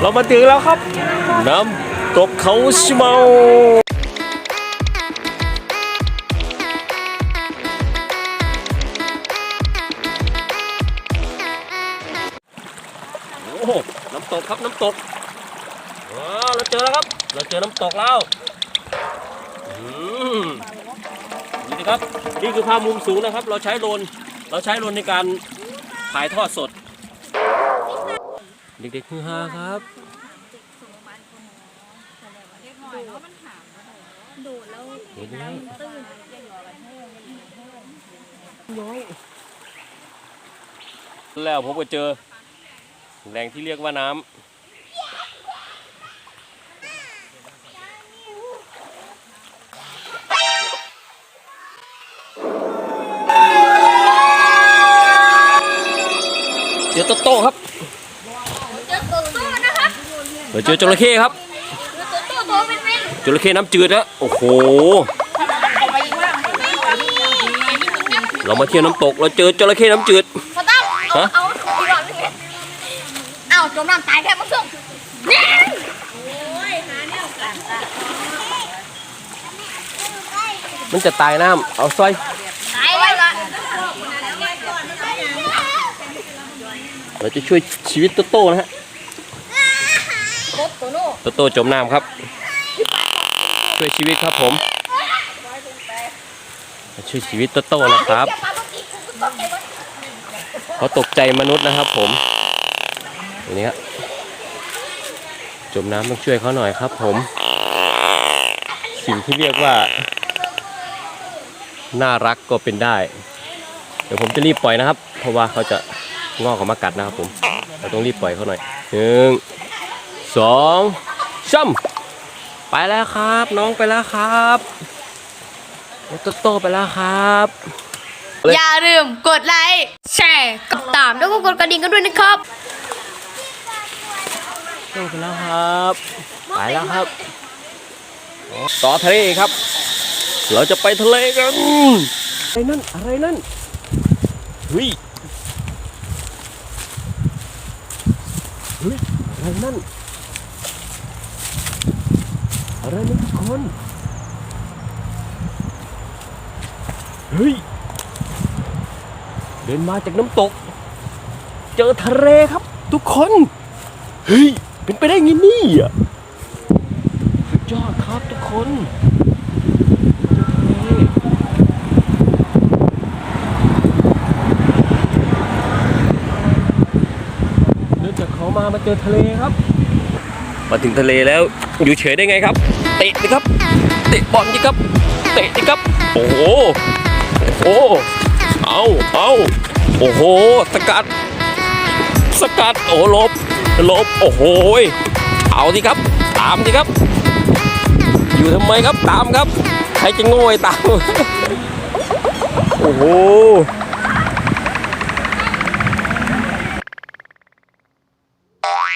เรามาถึงแล้วครับ น้ำตกเขาชิเมาโอ้โหน้ำตกครับน้ำตกเราเจอแล้วครับ เราเจอน้ำตกแล้วนี่นะครับ นี่คือภาพมุมสูงนะครับ เราใช้โดรนเราใช้โดรนในการถ่ายทอดสด เด็กๆฮือฮาครับดูดแล้วเห็นไหมตื้นแล้วผมก็เจอ แหล่งที่เรียกว่าน้ำเจอโตโต้ครับ เจอตัวโตนะครับเราเจอจระเข้ครับเจอตัวโตเป็นแม่จระเข้น้ำจืดแล้วโอ้โห เรามาเที่ยวน้ำตกเราเจอจระเข้น้ำจืด พอตั้มเอาฮะเอาอีกรอบนึงเอาจมน้ำตายแค่มาส่งเนี่ยมันจะตายน้ำเอาสร้อยตายไว้ละเราจะช่วยชีวิตโตโต้นะฮะกบตัว โน่โตโต้จมน้ำครับช่วยชีวิตครับผมช่วยชีวิตโตโต้นะครับเขาตกใจมนุษย์นะครับ ผมอย่างนี้ครับจมน้ำต้องช่วยเขาหน่อยครับ ผม สิ่งที่เรียกว่า น่ารักก็เป็นได้ เดี๋ยวผมจะรีบปล่อยนะครับ เพราะว่าเขาจะงอกออกมากัดนะครับ ผมเราต้องรีบปล่อยเขาหน่อยหนึ่งสอง ซ้ำไปแล้วครับ น้องไปแล้วครับโตโตไปแล้วครับ อย่าลืมกดไลค์แชร์กดตามแล้วก็กดกระดิ่งกันด้วยนะครับโตไปแล้วครับ ไปแล้วครับ ต่อทะเลครับ เราจะไปทะเลกันอะไรนั่นอะไรนั่นเฮ้ยเฮ้ยอะไรนั่น อะไรนั่นทุกคน เฮ้ย เดินมาจากน้ำตก เจอทะเลครับ ทุกคน เฮ้ย เป็นไปได้ไงนี่อะสุดยอดครับทุกคนเจอทะเลเดินจากเขามามาเจอทะเลครับ มาถึงทะเลแล้วอยู่เฉยได้ไงครับ เตะดิครับ เตะบอลดิครับ เตะดิครับ โอ้โห โอ้โห เอาเอาโอ้โห สกัด สกัด โอ้หลบหลบ โอ้โห เอาสิครับ ตามสิครับ อยู่ทำไมครับ ตามครับ ใครจะโง่ไอ้ตาม โอ้โห